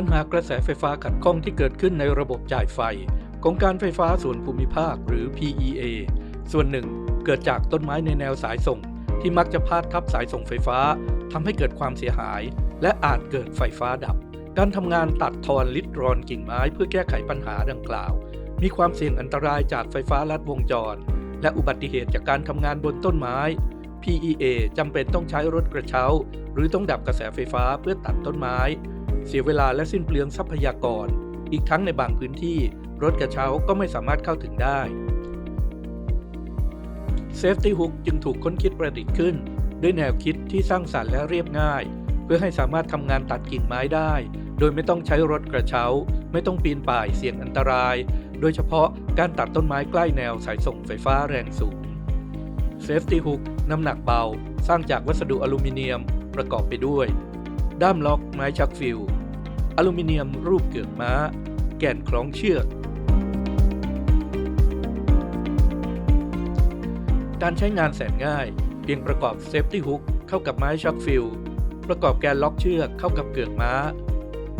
ปัญหากระแสไฟฟ้าขัดข้องที่เกิดขึ้นในระบบจ่ายไฟ ของการไฟฟ้าส่วนภูมิภาคหรือ PEA ส่วนหนึ่งเกิดจากต้นไม้ในแนวสายส่ง ที่มักจะพาดทับสายส่งไฟฟ้าทำให้เกิดความเสียหาย และอาจเกิดไฟฟ้าดับ การทำงานตัดทอนลิดรอนกิ่งไม้เพื่อแก้ไขปัญหาดังกล่าว มีความเสี่ยงอันตรายจากไฟฟ้าลัดวงจร และอุบัติเหตุจากการทำงานบนต้นไม้ PEA จำเป็นต้องใช้รถกระเช้า หรือต้องดับกระแสไฟฟ้าเพื่อตัดต้นไม้ เสียเวลาและสิ้นเปลืองทรัพยากร อีกทั้งในบางพื้นที่รถกระเช้าก็ไม่สามารถเข้าถึงได้ Safety Hook จึงถูกค้นคิดประดิษฐ์ขึ้น ด้วยแนวคิดที่สร้างสรรค์และเรียบง่าย เพื่อให้สามารถทำงานตัดกิ่งไม้ได้ โดยไม่ต้องใช้รถกระเช้า ไม่ต้องปีนป่ายเสี่ยงอันตราย โดยเฉพาะการตัดต้นไม้ใกล้แนวสายส่งไฟฟ้าแรงสูง Safety Hook น้ำหนักเบา สร้างจากวัสดุอลูมิเนียมประกอบไปด้วย ด้ามล็อกไม้ชักฟิล อลูมิเนียมรูปเกือกม้า แก่นคล้องเชือก การใช้งานแสนง่าย เพียงประกอบเซฟตี้ฮุกเข้ากับไม้ชักฟิลประกอบแกนล็อกเชือกเข้ากับเกือกม้า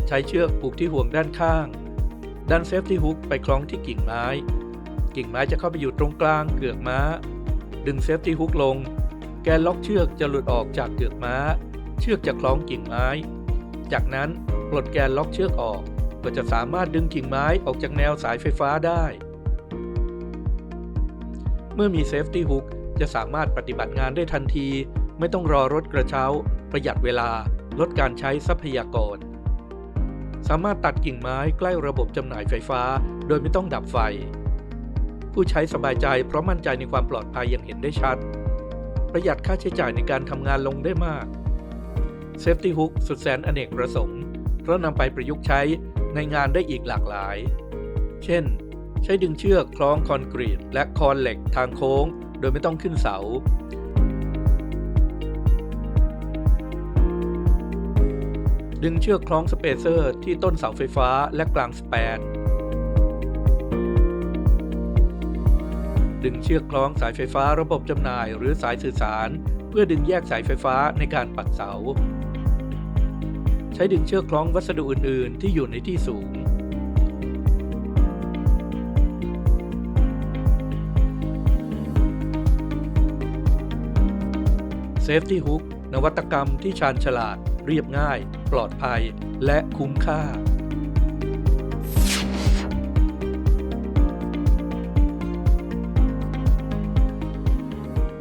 ใช้เชือกผูกที่ห่วงด้านข้าง ดันเซฟตี้ฮุกไปคล้องที่กิ่งไม้ กิ่งไม้จะเข้าไปอยู่ตรงกลางเกือกม้า ดึงเซฟตี้ฮุกลง แกนล็อกเชือกจะหลุดออกจากเกือกม้า เชือกจะคล้องกิ่งไม้ จากนั้นปลดแกนล็อกเชือกออก ก็จะสามารถดึงกิ่งไม้ออกจากแนวสายไฟฟ้าได้ เมื่อมีเซฟตี้ฮุกจะสามารถปฏิบัติงานได้ทันที ไม่ต้องรอรถกระเช้า ประหยัดเวลา ลดการใช้ทรัพยากร สามารถตัดกิ่งไม้ใกล้ระบบจำหน่ายไฟฟ้า โดยไม่ต้องดับไฟ ผู้ใช้สบายใจเพราะมั่นใจในความปลอดภัยอย่างเห็นได้ชัด ประหยัดค่าใช้จ่ายในการทำงานลงได้มาก Safety Hook สุดแสนอเนกประสงค์ เพราะนำไปประยุกต์ใช้ในงานได้อีกหลากหลาย เช่น ใช้ดึงเชือกคล้องคอนกรีต และคอนเหล็กทางโค้ง โดยไม่ต้องขึ้นเสา ดึงเชือกคล้องสเปเซอร์ที่ต้นเสาไฟฟ้าและกลางสแปน ดึงเชือกคล้องสายไฟฟ้าระบบจำหน่ายหรือสายสื่อสาร เพื่อดึงแยกสายไฟฟ้าในการปักเสา ใช้ดึงเชือกคล้องวัสดุอื่น ๆ ที่อยู่ในที่สูง เซฟตี้ฮุกนวัตกรรมที่ชาญฉลาด เรียบง่าย ปลอดภัย และคุ้มค่า